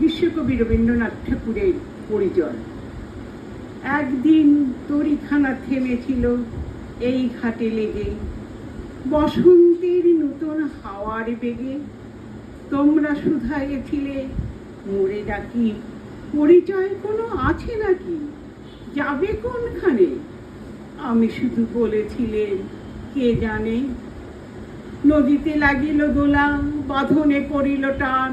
বিশ্বকবি রবীন্দ্রনাথ ঠাকুরের পরিচয়। একদিন তরিখানা থেমেছিল, এই ঘাটে লেগে। বসন্তের নতুন হাওয়ার বেগে তোমরা শুধাইয়েছিলে মোড়ে ডাকি, পরিচয় কোনো আছে নাকি? যাবে কোনখানে? আমি শুধু বলেছিলেন কে জানে? নদীতে লাগিল দোলা, বাঁধনে পড়িল টান।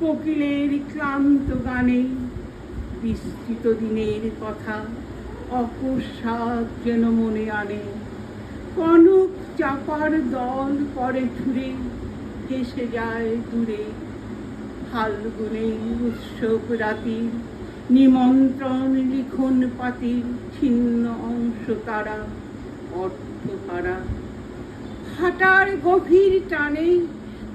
কোকিলের ক্লান্ত গানে বিস্তৃত দিনের কথা, অকস্মাৎ যেন মনে আনে। কনক চাপার দল পরে ছুড়ে ভেসে যায় দূরে। ফাল্গুনে উৎসব রাতি নিমন্ত্রণ লিখন পাতির ছিন্ন অংশ তারা অর্থহারা হাটার গভীর টানে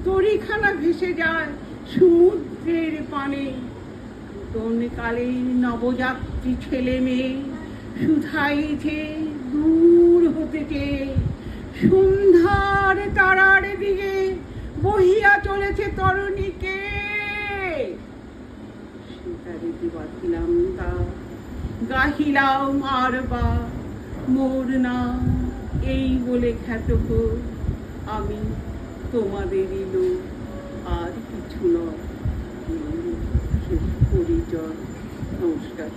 তরিখানা ভেসে যায় সমুদ্রের পানে। কালের নবযাত্রী ছেলে মেয়ে শুধাইছে দূর হতেছে সন্ধ্যার তারার দিকে বহিয়া চলেছে তরণীকে। সেতারে দিবাছিলাম তা। গাহিলাম আর বা, মোর নাম এই বলে খ্যাত আমি তোমাদেরই লোক। কিছু নয়। পরিচয় নমস্কার।